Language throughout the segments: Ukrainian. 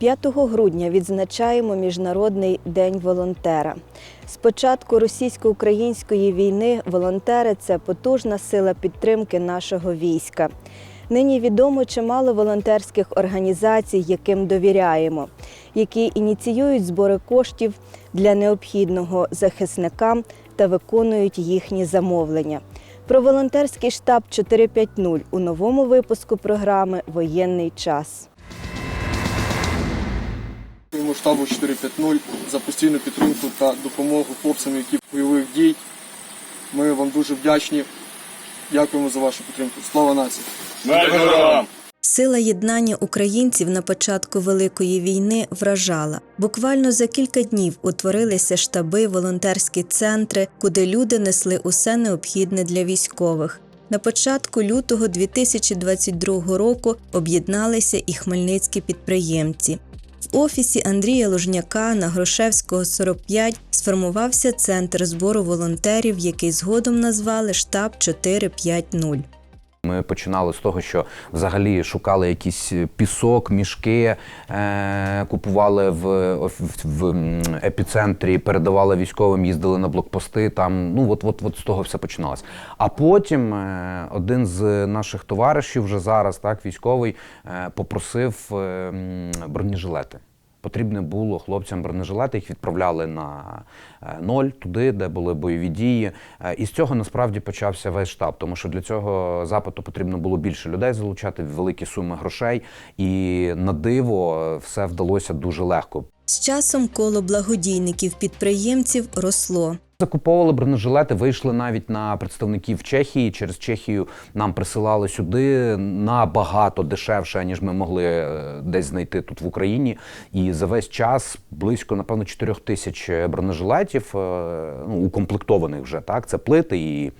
5 грудня відзначаємо Міжнародний день волонтера. З початку російсько-української війни волонтери це потужна сила підтримки нашого війська. Нині відомо чимало волонтерських організацій, яким довіряємо, які ініціюють збори коштів для необхідного захисникам та виконують їхні замовлення. Про волонтерський штаб 450 у новому випуску програми Воєнний час. Дякуємо штабу 450 за постійну підтримку та допомогу хлопцям, які бойових дій. Ми вам дуже вдячні. Дякуємо за вашу підтримку. Слава нації! Сила єднання українців на початку Великої війни вражала. Буквально за кілька днів утворилися штаби, волонтерські центри, куди люди несли усе необхідне для військових. На початку лютого 2022 року об'єдналися і хмельницькі підприємці. В офісі Андрія Лужняка на Грошевського 45 сформувався центр збору волонтерів, який згодом назвали штаб 450. Ми починали з того, що взагалі шукали якийсь пісок, мішки, е- купували в, в, в епіцентрі, передавали військовим, їздили на блокпости. Там ну от, от, от з того все починалось. А потім е- один з наших товаришів, вже зараз, так, військовий, е- попросив е- бронежилети. Потрібне було хлопцям бронежилети, їх відправляли на е, ноль туди, де були бойові дії. Е, І з цього насправді почався весь штаб, тому що для цього запиту потрібно було більше людей залучати, великі суми грошей. І на диво е, все вдалося дуже легко. З часом коло благодійників-підприємців росло. Закуповували бронежилети, вийшли навіть на представників Чехії. Через Чехію нам присилали сюди набагато дешевше, ніж ми могли е, десь знайти тут в Україні. І за весь час близько, напевно, 4 тисяч бронежилетів, е, ну, укомплектованих вже так. Це плити і.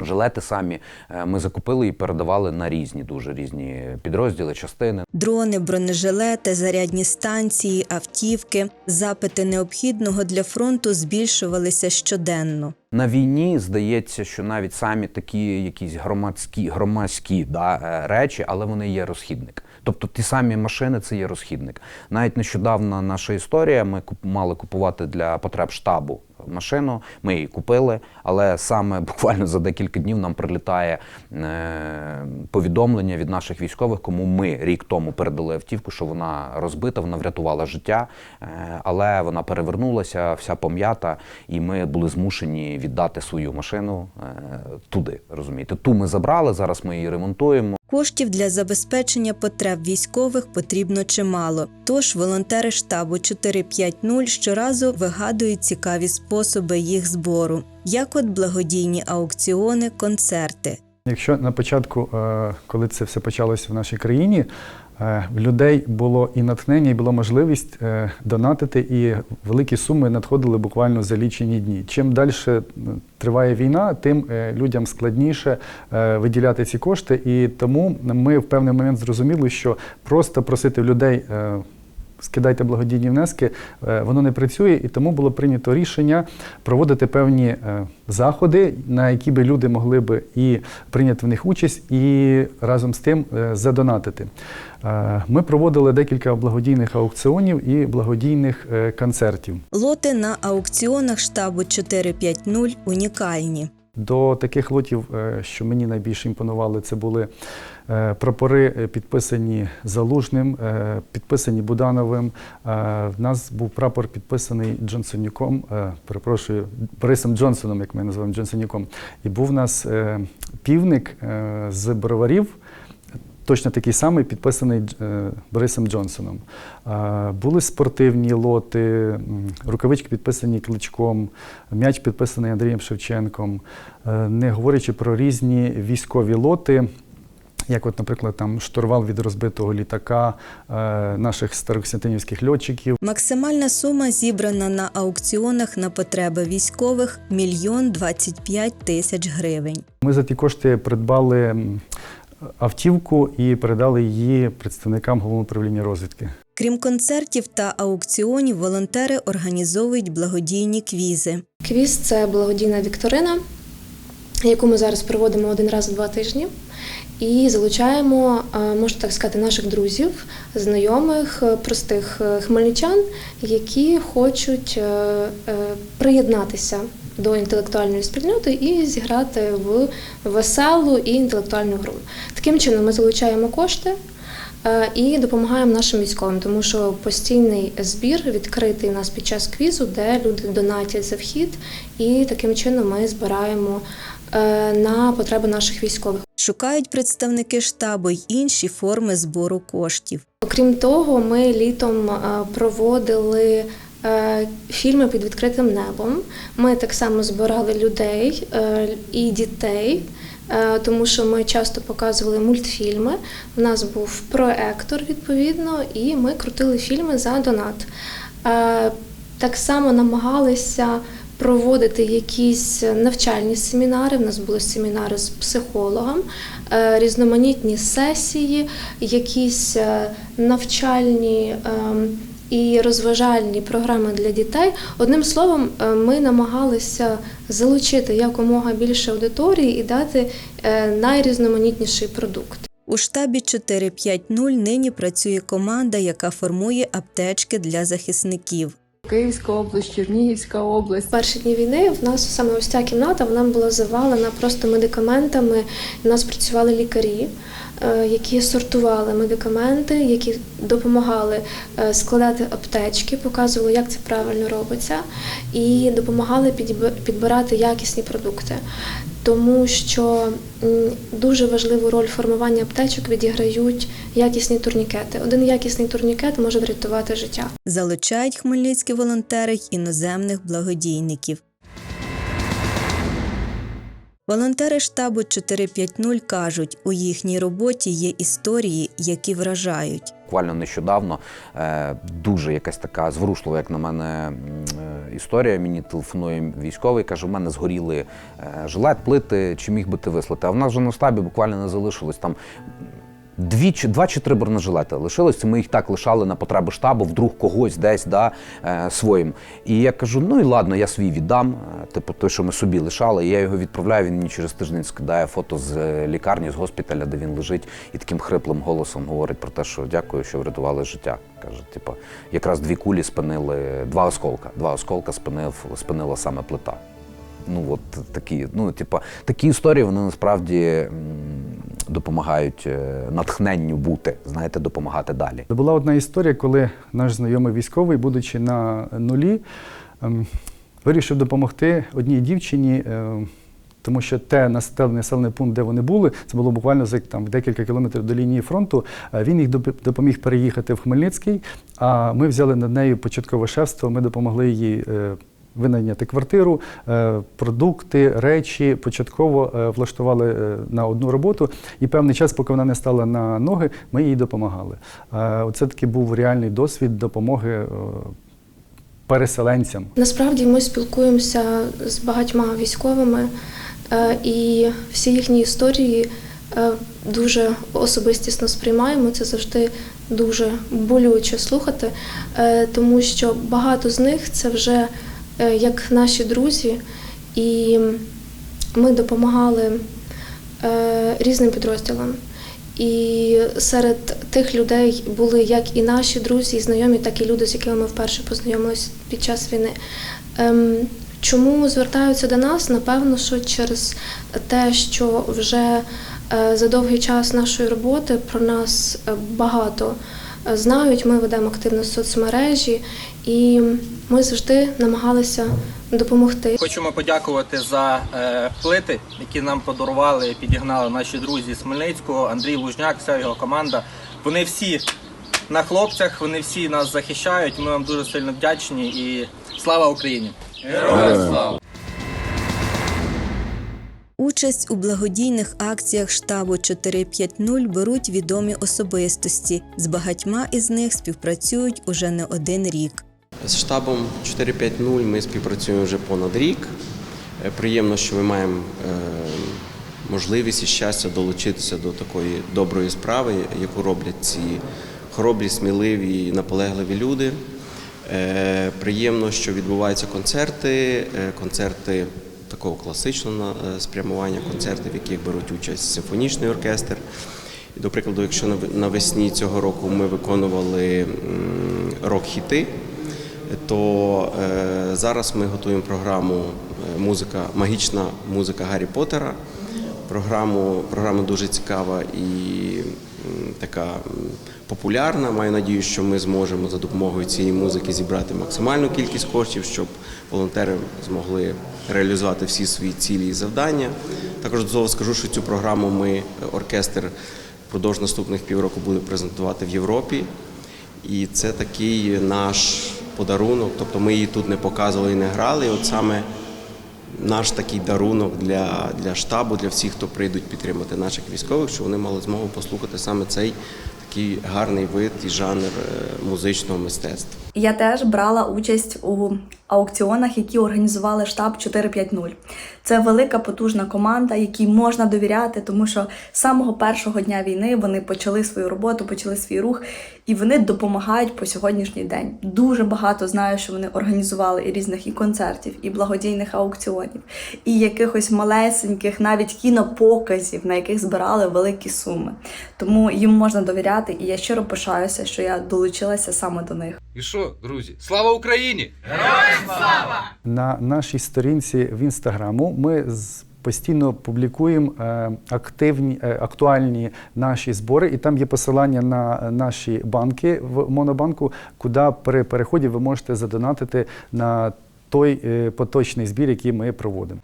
Жилети самі е, ми закупили і передавали на різні, дуже різні підрозділи, частини. Дрони, бронежилети, зарядні станції, автівки. Запити необхідного для фронту збільшувалися щоденно. На війні здається, що навіть самі такі якісь громадські громадські да, е, речі, але вони є розхідник. Тобто ті самі машини це є розхідник. Навіть нещодавно наша історія. Ми мали купувати для потреб штабу машину. Ми її купили, але саме буквально за декілька днів нам прилітає е, повідомлення від наших військових, кому ми рік тому передали автівку, що вона розбита, вона врятувала життя, е, але вона перевернулася, вся пом'ята, і ми були змушені віддати свою машину е, туди. Розумієте, ту ми забрали. Зараз ми її ремонтуємо. Коштів для забезпечення потреб військових потрібно чимало. Тож волонтери штабу 450 щоразу вигадують цікаві способи їх збору, як от благодійні аукціони, концерти. Якщо на початку, е, коли це все почалося в нашій країні, в людей було і натхнення, і була можливість е, донатити, і великі суми надходили буквально за лічені дні. Чим далі триває війна, тим е, людям складніше е, виділяти ці кошти. І тому ми в певний момент зрозуміли, що просто просити людей. Скидайте благодійні внески, е, воно не працює, і тому було прийнято рішення проводити певні е, заходи, на які би люди могли би і прийняти в них участь, і разом з тим е, задонатити. Ми проводили декілька благодійних аукціонів і благодійних концертів. Лоти на аукціонах штабу 450 унікальні. До таких лотів, що мені найбільше імпонували, це були прапори, е, підписані Залужним, е, підписані Будановим. Е, В нас був прапор підписаний Джонсонюком, е, перепрошую, Борисом Джонсоном, як ми називаємо Джонсонюком. І був у нас е, півник е, з броварів. Точно такий самий підписаний е, Борисом Джонсоном. Е, Були спортивні лоти, рукавички підписані Кличком, м'яч підписаний Андрієм Шевченком, Е, не говорячи про різні військові лоти. Як, от, наприклад, там штурвал від розбитого літака е, наших староксятинівських льотчиків, Максимальна сума зібрана на аукціонах на потреби військових мільйон 25 тисяч гривень. Ми за ті кошти придбали автівку і передали її представникам головного управління розвідки. Крім концертів та аукціонів, волонтери організовують благодійні квізи. Квіз це благодійна вікторина, яку ми зараз проводимо один раз в два тижні. І залучаємо, е, можна так сказати, наших друзів, знайомих, е, простих е, хмельничан, які хочуть приєднатися до інтелектуальної спільноти і зіграти в веселу і інтелектуальну гру. Таким чином ми залучаємо кошти. І допомагаємо нашим військовим, тому що постійний збір відкритий у нас під час квізу, де люди донатять за вхід, і таким чином ми збираємо на потреби наших військових. Шукають представники штабу й інші форми збору коштів. Окрім того, ми літом е, проводили е, фільми під відкритим небом. Ми так само збирали людей е, і дітей. е, Тому що ми часто показували мультфільми. У нас був проектор відповідно, і ми крутили фільми за донат. Е, Так само намагалися проводити якісь навчальні семінари. У нас були семінари з психологом, е, різноманітні сесії, якісь е, навчальні. ем, І розважальні програми для дітей. Одним словом, е, ми намагалися залучити якомога більше аудиторії і дати найрізноманітніший продукт. У штабі 450 нині працює команда, яка формує аптечки для захисників. Київська область, Чернігівська область. Перші дні війни в нас саме ось ця кімната вона була завалена просто медикаментами. У нас працювали лікарі, е, які сортували медикаменти, які допомагали е, складати аптечки, показували, як це правильно робиться, і допомагали підбирати якісні продукти. Тому що дуже важливу роль формування аптечок відіграють якісні турнікети. Один якісний турнікет може врятувати життя. Залучають хмельницькі волонтери й іноземних благодійників. Волонтери штабу 450 кажуть, у їхній роботі є історії, які вражають. Буквально нещодавно е, дуже якась така зворушлива, як на мене, е, історія. Мені телефонує військовий, каже: у мене згоріли е, жилет, плити, чи міг би ти вислати? А в нас вже на штабі буквально не залишилось там. Дві чи два чи три бронежилети лишилось. Ми їх так лишали на потреби штабу, вдруг когось десь да, е, своїм. І я кажу: ну і ладно, я свій віддам. е, Типу, той, що ми собі лишали. І я його відправляю. Він мені через тиждень скидає фото з е, лікарні, з госпіталя, де він лежить, і таким хриплим голосом говорить про те, що дякую, що врятували життя. Каже, типу, якраз дві кулі спинили, два осколка. Два осколка спинив, спинила саме плита. Ну от такі, ну типа, такі історії вони насправді допомагають е, натхненню бути, знаєте, допомагати далі. Була одна історія, коли наш знайомий військовий, будучи на нулі, ем, вирішив допомогти одній дівчині. ем, Тому що те населений пункт, де вони були, це було буквально за там декілька кілометрів до лінії фронту. Е, Він їх допоміг переїхати в Хмельницький. А ми взяли над нею початкове шефство. Ми допомогли їй е, винайняти квартиру, е, продукти, речі. Початково е, влаштували е, на одну роботу. І певний час, поки вона не стала на ноги, ми їй допомагали. Оце такий був реальний досвід допомоги переселенцям. Насправді ми спілкуємося з багатьма військовими, і всі їхні історії дуже особистісно сприймаємо. Це завжди дуже болюче слухати, тому що багато з них це вже як наші друзі, і ми допомагали е, різним підрозділам. І серед тих людей були як і наші друзі, і знайомі, так і люди, з якими ми вперше познайомилися під час війни. Ем, чому звертаються до нас? Напевно, що через те, що вже е, за довгий час нашої роботи про нас е, багато е, знають. Ми ведемо активно соцмережі, і ми завжди намагалися допомогти. Хочемо подякувати за е, плити, які нам подарували, підігнали наші друзі з Хмельницького, Андрій Лужняк, вся його команда. Вони всі на хлопцях, вони всі нас захищають. Ми вам дуже сильно вдячні і слава Україні! Участь у благодійних акціях штабу 450 беруть відомі особистості. З багатьма із них співпрацюють уже не один рік. З штабом 450 ми співпрацюємо вже понад рік. Е, Приємно, що ми маємо е, можливість і щастя долучитися до такої доброї справи, яку роблять ці хоробрі, сміливі і наполегливі люди. Е, Приємно, що відбуваються концерти, концерти такого класичного спрямування концертів, в яких беруть участь симфонічний оркестр. До прикладу, якщо навесні цього року ми виконували рок-хіти, то е, зараз ми готуємо програму е, музика, магічна музика Гаррі Поттера. Програму, програма дуже цікава і така популярна. Маю надію, що ми зможемо за допомогою цієї музики зібрати максимальну кількість коштів, щоб волонтери змогли реалізувати всі свої цілі і завдання. Також до скажу, що цю програму ми оркестр впродовж наступних півроку буде презентувати в Європі. І це такий наш подарунок. Тобто ми її тут не показували і не грали. І от саме наш такий дарунок для, для штабу, для всіх, хто прийдуть підтримати наших військових, що вони мали змогу послухати саме цей такий гарний вид і жанр е, музичного мистецтва. Я теж брала участь у аукціонах, які організували штаб 450. Це велика потужна команда, якій можна довіряти, тому що з самого першого дня війни вони почали свою роботу, почали свій рух, і вони допомагають по сьогоднішній день. Дуже багато знаю, що вони організували і різних і концертів, і благодійних аукціонів, і якихось малесеньких, навіть кінопоказів, на яких збирали великі суми. Тому їм можна довіряти, і я щиро пишаюся, що я долучилася саме до них. І що, друзі? Слава Україні! На нашій сторінці в інстаграму ми з- постійно публікуємо е, активні, е, актуальні наші збори, і там є посилання на наші банки в Монобанку, куди при переході ви можете задонатити на той е, поточний збір, який ми проводимо.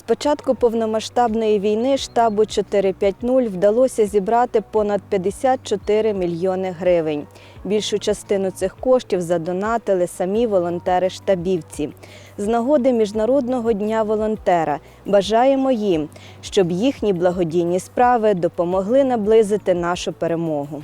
З початку повномасштабної війни штабу 450 вдалося зібрати понад 54 мільйони гривень. Більшу частину цих коштів задонатили самі волонтери-штабівці. З нагоди Міжнародного дня волонтера бажаємо їм, щоб їхні благодійні справи допомогли наблизити нашу перемогу.